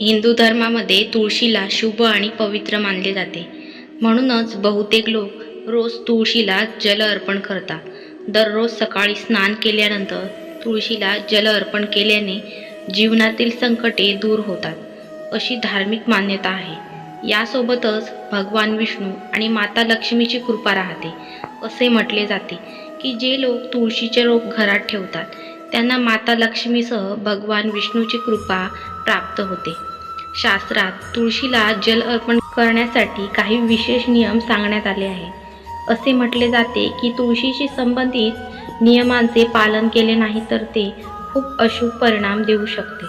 हिंदू धर्मामध्ये तुळशीला शुभ आणि पवित्र मानले जाते. म्हणूनच बहुतेक लोक रोज तुळशीला जल अर्पण करतात. दररोज सकाळी स्नान केल्यानंतर तुळशीला जल अर्पण केल्याने जीवनातील संकटे दूर होतात. अशी धार्मिक मान्यता आहे. यासोबतच भगवान विष्णू आणि माता लक्ष्मीची कृपा राहते. असे म्हटले जाते की जे लोक तुळशीचे रोप घरात ठेवतात त्यांना माता लक्ष्मीसह भगवान विष्णूची कृपा प्राप्त होते. शास्त्रात तुळशीला जल अर्पण करण्यासाठी काही विशेष नियम सांगण्यात आले आहे. असे म्हटले जाते की तुळशीशी संबंधित नियमांचे पालन केले नाही तर ते खूप अशुभ परिणाम देऊ शकते.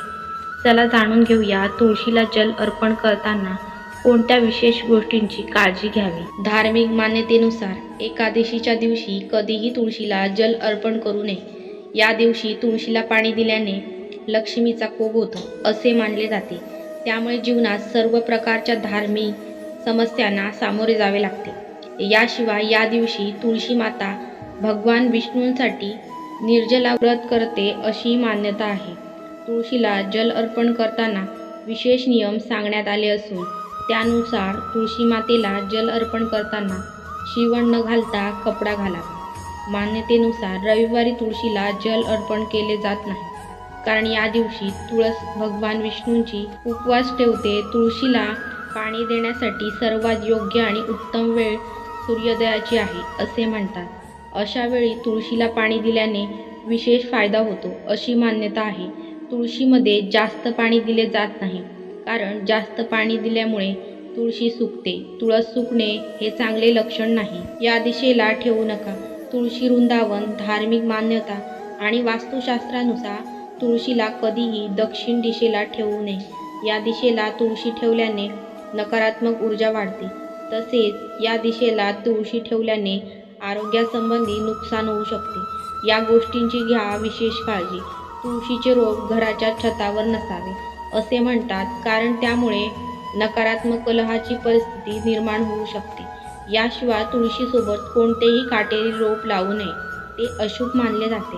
चला जाणून घेऊया तुळशीला जल अर्पण करताना कोणत्या विशेष गोष्टींची काळजी घ्यावी? धार्मिक मान्यतेनुसार एकादशीच्या दिवशी कधीही तुळशीला जल अर्पण करू नये. या दिवशी तुळशीला पाणी दिल्याने लक्ष्मीचा कोप होतो असे मानले जाते. त्यामुळे जीवनात सर्व प्रकारच्या धार्मिक समस्यांना सामोरे जावे लागते. याशिवाय या दिवशी तुळशी माता भगवान विष्णूंसाठी निर्जला व्रत करते अशी मान्यता आहे. तुळशीला जल अर्पण करताना विशेष नियम सांगण्यात आले असून त्यानुसार तुळशी मातेला जल अर्पण करताना शिवण न घालता कपडा घालावा. मान्यतेनुसार रविवारी तुळशीला जल अर्पण केले जात नाही. कारण या दिवशी तुळस भगवान विष्णूंची उपवास ठेवते. तुळशीला पाणी देण्यासाठी सर्वात योग्य आणि उत्तम वेळ सूर्योदयाची आहे असे म्हणतात. अशा वेळी तुळशीला पाणी दिल्याने विशेष फायदा होतो अशी मान्यता आहे. तुळशीमध्ये जास्त पाणी दिले जात नाही कारण जास्त पाणी दिल्यामुळे तुळशी सुकते. तुळस सुकणे हे चांगले लक्षण नाही. या दिशेला ठेवू नका. तुळशी वृंदावन धार्मिक मान्यता आणि वास्तुशास्त्रानुसार तुळशीला कधीही दक्षिण दिशेला ठेवू नये. या दिशेला तुळशी ठेवल्याने नकारात्मक ऊर्जा वाढते. तसेच या दिशेला तुळशी ठेवल्याने आरोग्यासंबंधी नुकसान होऊ शकते. या गोष्टींची घ्या विशेष काळजी. तुळशीचे रोप घराच्या छतावर नसावे असे म्हणतात. कारण त्यामुळे नकारात्मक कलहाची परिस्थिती निर्माण होऊ शकते. याशिवाय तुळशीसोबत कोणतेही काटेरी रोप लावू नये. ते अशुभ मानले जाते.